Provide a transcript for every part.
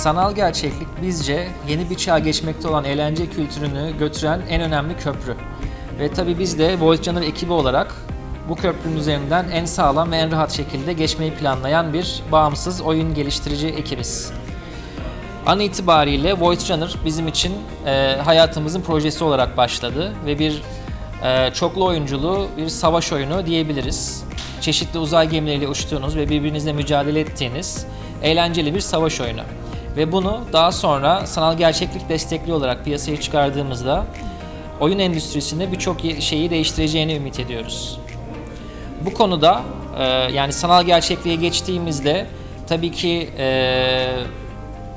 sanal gerçeklik bizce yeni bir çağa geçmekte olan eğlence kültürünü götüren en önemli köprü. Ve tabii biz de Voice Runner ekibi olarak bu köprünün üzerinden en sağlam ve en rahat şekilde geçmeyi planlayan bir bağımsız oyun geliştirici ekibiz. An itibariyle Voice Runner bizim için e, hayatımızın projesi olarak başladı ve bir e, çoklu oyunculu bir savaş oyunu diyebiliriz. Çeşitli uzay gemileriyle uçtuğunuz ve birbirinizle mücadele ettiğiniz eğlenceli bir savaş oyunu. Ve bunu daha sonra sanal gerçeklik destekli olarak piyasaya çıkardığımızda oyun endüstrisinde birçok şeyi değiştireceğini ümit ediyoruz. Bu konuda e, yani sanal gerçekliğe geçtiğimizde tabii ki e,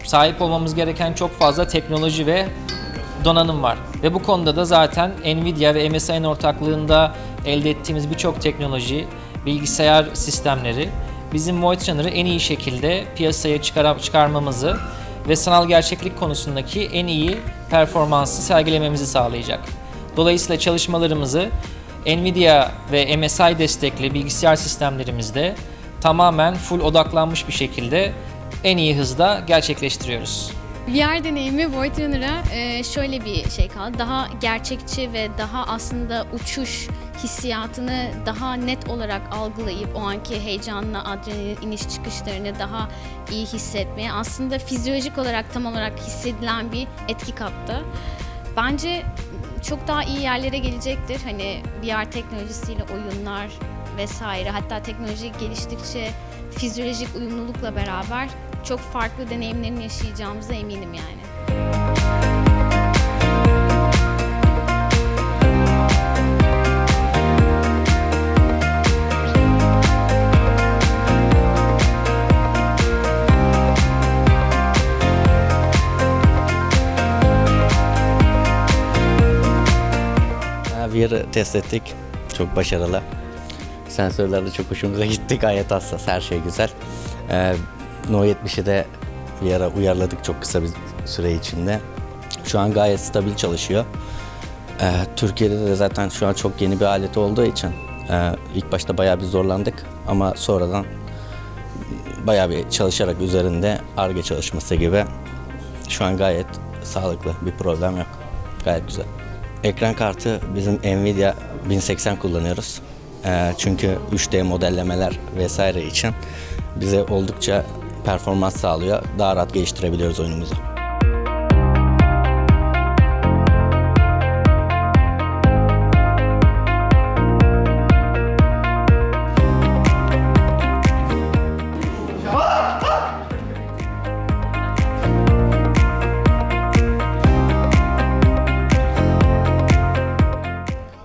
sahip olmamız gereken çok fazla teknoloji ve donanım var. Ve bu konuda da zaten Nvidia ve MSI'nin ortaklığında elde ettiğimiz birçok teknoloji, bilgisayar sistemleri bizim Void Runner'ı en iyi şekilde piyasaya çıkar çıkarmamızı ve sanal gerçeklik konusundaki en iyi performansı sergilememizi sağlayacak. Dolayısıyla çalışmalarımızı Nvidia ve MSI destekli bilgisayar sistemlerimizde tamamen full odaklanmış bir şekilde en iyi hızda gerçekleştiriyoruz. VR deneyimi Void Runner'a şöyle bir şey kaldı. Daha gerçekçi ve daha aslında uçuş hissiyatını daha net olarak algılayıp o anki heyecanla adrenalin iniş çıkışlarını daha iyi hissetmeye aslında fizyolojik olarak tam olarak hissedilen bir etki kattı. Bence çok daha iyi yerlere gelecektir. Hani VR teknolojisiyle oyunlar vesaire hatta teknoloji geliştikçe fizyolojik uyumlulukla beraber çok farklı deneyimlerin yaşayacağımıza eminim yani. Test ettik. Çok başarılı. Sensörler de çok hoşumuza gitti. Gayet hassas. Her şey güzel. Ee, No 70'i de VR'a uyarladık çok kısa bir süre içinde. Şu an gayet stabil çalışıyor. Ee, Türkiye'de de zaten şu an çok yeni bir alet olduğu için e, ilk başta bayağı bir zorlandık ama sonradan bayağı bir çalışarak üzerinde ARGE çalışması gibi şu an gayet sağlıklı bir problem yok. Gayet güzel. Ekran kartı bizim Nvidia 1080 kullanıyoruz. Ee, çünkü 3D modellemeler vesaire için bize oldukça performans sağlıyor. Daha rahat geliştirebiliyoruz oyunumuzu.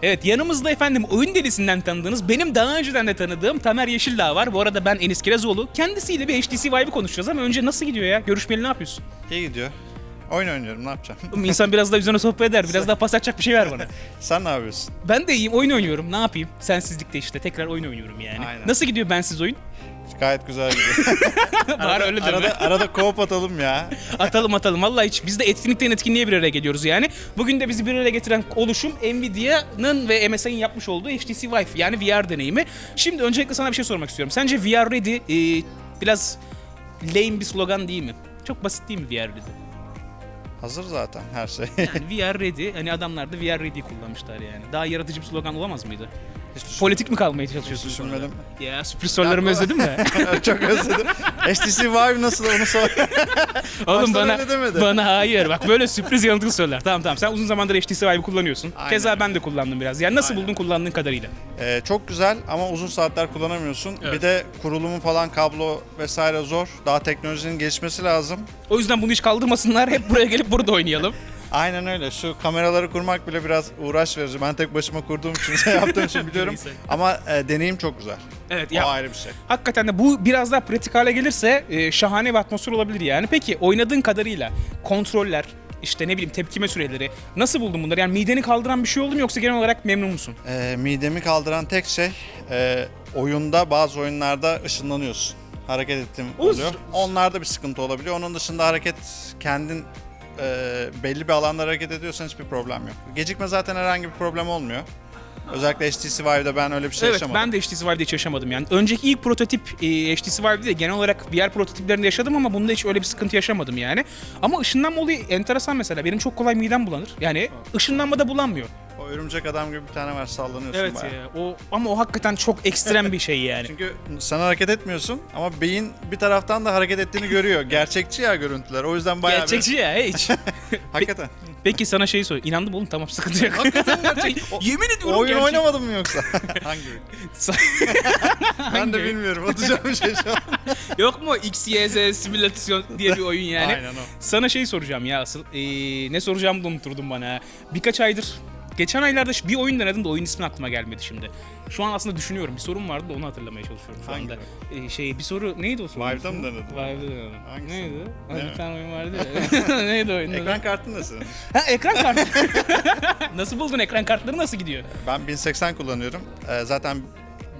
Evet yanımızda efendim oyun delisinden tanıdığınız benim daha önceden de tanıdığım Tamer Yeşildağ var. Bu arada ben Enis Kirazoğlu. Kendisiyle bir HTC Vive'ı konuşacağız ama önce nasıl gidiyor ya? Görüşmeli ne yapıyorsun? İyi gidiyor. Oyun oynuyorum ne yapacağım? İnsan biraz daha üzerine sohbet eder. Biraz daha pas atacak bir şey ver bana. Sen ne yapıyorsun? Ben de iyiyim oyun oynuyorum. Ne yapayım? Sensizlikte işte tekrar oyun oynuyorum yani. Aynen. Nasıl gidiyor bensiz oyun? Gayet güzel gidiyor. Bari öyle deme. arada, arada co-op atalım ya. Atalım atalım. Vallahi hiç biz de etkinlikten etkinliğe bir araya geliyoruz yani. Bugün de bizi bir araya getiren oluşum Nvidia'nın ve MSI'nin yapmış olduğu HTC Vive yani VR deneyimi. Şimdi öncelikle sana bir şey sormak istiyorum. Sence VR Ready e, biraz lame bir slogan değil mi? Çok basit değil mi VR Ready? Hazır zaten her şey. Yani VR Ready, hani adamlar da VR Ready kullanmışlar yani. Daha yaratıcı bir slogan olamaz mıydı? Hiç düşün- Politik mi kalmaya çalışıyorsun? Düşünmedim. Ya sürpriz sorularımı özledin mi? Çok özledim. HTC Vive nasıl onu sor. Oğlum Baştan bana öyle demedi. bana hayır. Bak böyle sürpriz yanıltılı sorular. Tamam tamam. Sen uzun zamandır HTC Vive'ı kullanıyorsun. Aynen. Keza ben de kullandım biraz. Yani nasıl buldun kullandığın kadarıyla? Ee, çok güzel ama uzun saatler kullanamıyorsun. Evet. Bir de kurulumu falan kablo vesaire zor. Daha teknolojinin gelişmesi lazım. O yüzden bunu hiç kaldırmasınlar. Hep buraya gelip burada oynayalım. Aynen öyle. Şu kameraları kurmak bile biraz uğraş verici. Ben tek başıma kurduğum için, şey yaptığım için biliyorum. Neyse. Ama e, deneyim çok güzel. Evet O ya ayrı bir şey. hakikaten de bu biraz daha pratik hale gelirse e, şahane bir atmosfer olabilir yani. Peki oynadığın kadarıyla kontroller, işte ne bileyim tepkime süreleri nasıl buldun bunları? Yani mideni kaldıran bir şey oldu mu yoksa genel olarak memnun musun? E, midemi kaldıran tek şey e, oyunda bazı oyunlarda ışınlanıyorsun. Hareket ettim oluyor. Onlarda bir sıkıntı olabiliyor. Onun dışında hareket kendin e, belli bir alanda hareket ediyorsan hiçbir problem yok. Gecikme zaten herhangi bir problem olmuyor. Özellikle HTC Vive'de ben öyle bir şey Evet yaşamadım. ben de HTC Vive'de hiç yaşamadım yani. Önceki ilk prototip e, HTC Vive'de de genel olarak VR prototiplerinde yaşadım ama bunda hiç öyle bir sıkıntı yaşamadım yani. Ama ışınlanma olayı enteresan mesela. Benim çok kolay midem bulanır. Yani ışınlanmada bulanmıyor. Örümcek adam gibi bir tane var sallanıyorsun Evet bayağı. ya. O ama o hakikaten çok ekstrem bir şey yani. Çünkü sen hareket etmiyorsun ama beyin bir taraftan da hareket ettiğini görüyor. Gerçekçi ya görüntüler. O yüzden bayağı Gerçekçi ya hiç. bir... Hakikaten. Peki sana şey sor. İnandım oğlum tamam sıkıntı yok. Hakikaten gerçek. O- Yemin ediyorum Oyun gerçek. oynamadın mı yoksa? Hangi oyun? ben de bilmiyorum. Atacağım şey şu an. Yok mu XYZ simülasyon diye bir oyun yani. Aynen o. Sana şey soracağım ya asıl. Ee, ne soracağımı da unuturdum bana. Birkaç aydır Geçen aylarda bir oyun denedim de oyun ismi aklıma gelmedi şimdi. Şu an aslında düşünüyorum. Bir sorun vardı da onu hatırlamaya çalışıyorum şu Hangi anda. Ee, şey bir soru neydi o soru? Vive'da mı denedin? Vive'da denedim. Hangisi? Neydi? Hani bir tane oyun vardı ya. neydi oyun? Ekran kartın nasıl? Ha ekran kartı. nasıl buldun ekran kartları nasıl gidiyor? Ben 1080 kullanıyorum. Ee, zaten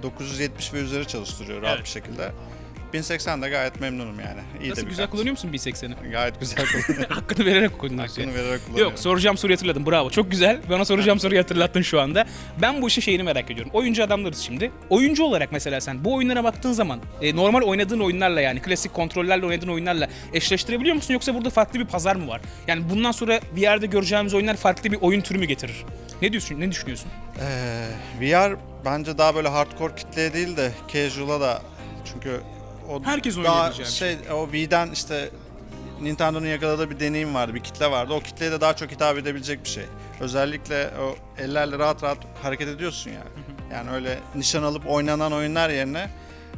970 ve üzeri çalıştırıyor rahat Evet. bir şekilde. 1080 de gayet memnunum yani. İyi Nasıl de bir güzel kart. kullanıyor musun 1080'i? Gayet güzel kullanıyorum. Hakkını vererek kullanıyorsun. Hakkını vererek kullanıyorum. Yok soracağım soruyu hatırladım bravo çok güzel bana soracağım soruyu hatırlattın şu anda. Ben bu işin şeyini merak ediyorum. Oyuncu adamlarız şimdi. Oyuncu olarak mesela sen bu oyunlara baktığın zaman e, normal oynadığın oyunlarla yani klasik kontrollerle oynadığın oyunlarla eşleştirebiliyor musun yoksa burada farklı bir pazar mı var? Yani bundan sonra VR'de göreceğimiz oyunlar farklı bir oyun türü mü getirir? Ne diyorsun? Ne düşünüyorsun? Ee, VR bence daha böyle hardcore kitleye değil de casual'a da çünkü o Herkes daha oynayabileceği bir şey o Wii'den işte Nintendo'nun yakaladığı bir deneyim vardı, bir kitle vardı. O kitleye de daha çok hitap edebilecek bir şey. Özellikle o ellerle rahat rahat hareket ediyorsun yani. Yani öyle nişan alıp oynanan oyunlar yerine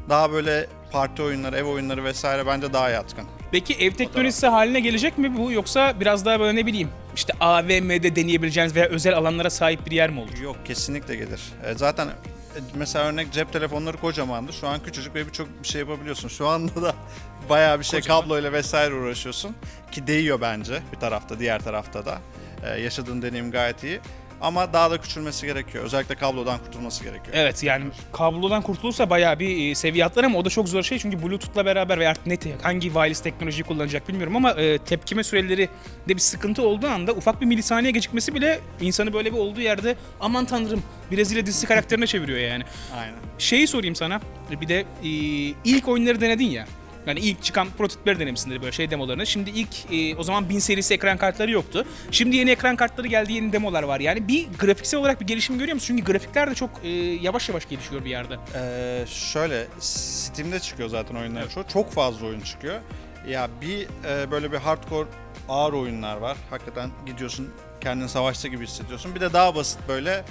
daha böyle parti oyunları, ev oyunları vesaire bence daha yatkın. Peki ev teknolojisi haline gelecek mi bu yoksa biraz daha böyle ne bileyim işte AVM'de deneyebileceğiniz veya özel alanlara sahip bir yer mi olur? Yok kesinlikle gelir. E, zaten mesela örnek cep telefonları kocamandı. Şu an küçücük ve birçok bir şey yapabiliyorsun. Şu anda da bayağı bir şey Kocaman. kabloyla vesaire uğraşıyorsun. Ki değiyor bence bir tarafta, diğer tarafta da. E, yaşadığın deneyim gayet iyi. Ama daha da küçülmesi gerekiyor. Özellikle kablodan kurtulması gerekiyor. Evet yani kablodan kurtulursa bayağı bir e, seviye atlar ama o da çok zor şey çünkü Bluetooth'la beraber veya artık ne te- hangi wireless teknolojiyi kullanacak bilmiyorum ama e, tepkime süreleri de bir sıkıntı olduğu anda ufak bir milisaniye gecikmesi bile insanı böyle bir olduğu yerde aman tanrım Brezilya dizisi karakterine çeviriyor yani. Aynen. Şeyi sorayım sana bir de e, ilk oyunları denedin ya. Yani ilk çıkan prototipleri denemişsindir böyle şey demolarını. Şimdi ilk e, o zaman 1000 serisi ekran kartları yoktu. Şimdi yeni ekran kartları geldi, yeni demolar var. Yani bir grafiksel olarak bir gelişim görüyor musun? Çünkü grafikler de çok e, yavaş yavaş gelişiyor bir yerde. Ee, şöyle Steam'de çıkıyor zaten oyunlar çoğu. Çok fazla oyun çıkıyor. Ya bir e, böyle bir hardcore ağır oyunlar var. Hakikaten gidiyorsun kendini savaşta gibi hissediyorsun. Bir de daha basit böyle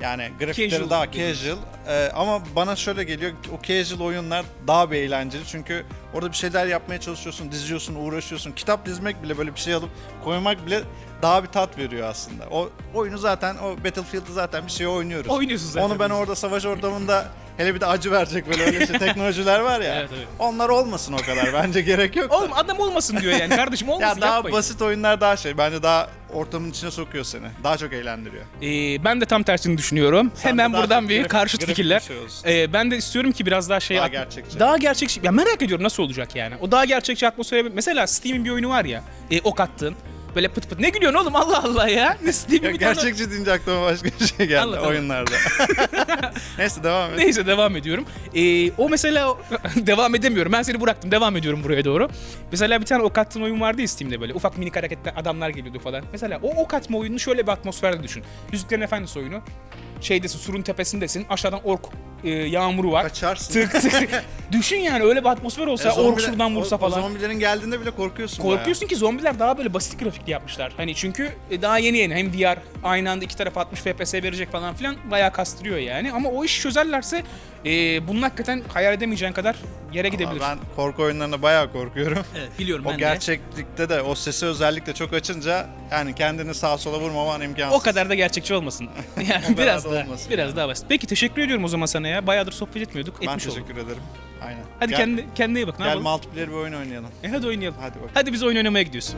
yani grafikleri Casual daha casual. Ee, ama bana şöyle geliyor o casual oyunlar daha bir eğlenceli. Çünkü orada bir şeyler yapmaya çalışıyorsun, diziyorsun, uğraşıyorsun. Kitap dizmek bile böyle bir şey alıp koymak bile daha bir tat veriyor aslında. O oyunu zaten o Battlefield'ı zaten bir şey oynuyoruz. Oynuyorsun zaten. Onu ben orada savaş ortamında hele bir de acı verecek böyle öyle şey teknolojiler var ya. Evet, evet. Onlar olmasın o kadar bence gerek yok. da. Oğlum adam olmasın diyor yani kardeşim olmasın ya daha yapmayın. basit oyunlar daha şey bence daha ortamın içine sokuyor seni. Daha çok eğlendiriyor. Ee, ben de tam tersini düşünüyorum. Sen Hemen de daha buradan çok bir grafik- karşıt grafik fikirler. bir şey olsun. Ee, ben de istiyorum ki biraz daha şey Daha gerçekçi. Daha gerçekçi. Ya merak ediyorum nasıl olacak yani. O daha gerçekçi atmosfere mesela Steam'in bir oyunu var ya. E, ok attın. Böyle pıt pıt. Ne gülüyorsun oğlum Allah Allah ya. Steam'in Ya bir tane- gerçekçi deyince aklıma başka bir şey geldi anlat. oyunlarda. Neyse devam et. Neyse devam ediyorum. Ee, o mesela devam edemiyorum. Ben seni bıraktım. Devam ediyorum buraya doğru. Mesela bir tane ok attığın oyun vardı ya Steam'de böyle. Ufak minik hareketler adamlar geliyordu falan. Mesela o ok atma oyununu şöyle bir atmosferde düşün. Yüzüklerin Efendisi oyunu. Şeydesin, surun tepesindesin. Aşağıdan ork e, yağmuru var. Kaçarsın. Tık tık tık. Düşün yani öyle bir atmosfer olsa E, ork zombiler- şuradan vursa o- o falan. zombilerin geldiğinde bile korkuyorsun. Korkuyorsun ki zombiler daha böyle basit grafikli yapmışlar. Hani çünkü e, daha yeni yeni hem VR aynı anda iki tarafa 60 FPS verecek falan filan bayağı kastırıyor yani. Ama o işi çözerlerse e, bunun hakikaten hayal edemeyeceğin kadar yere gidebilir. Ben korku oyunlarına bayağı korkuyorum. Evet, biliyorum O ben de. gerçeklikte de o sesi özellikle çok açınca yani kendini sağa sola vurmaman imkansız. O kadar da gerçekçi olmasın. Yani biraz da daha, olmasın biraz yani. daha basit. Peki teşekkür ediyorum o zaman sana ya. Bayağıdır sohbet etmiyorduk. Ben Etmiş teşekkür ederim. Aynen. Hadi Gel- kendi, kendine iyi bak. Ne Gel yapalım? multiplayer bir oyun oynayalım. E hadi oynayalım. Hadi bakalım. Hadi biz oyun oynamaya gidiyoruz.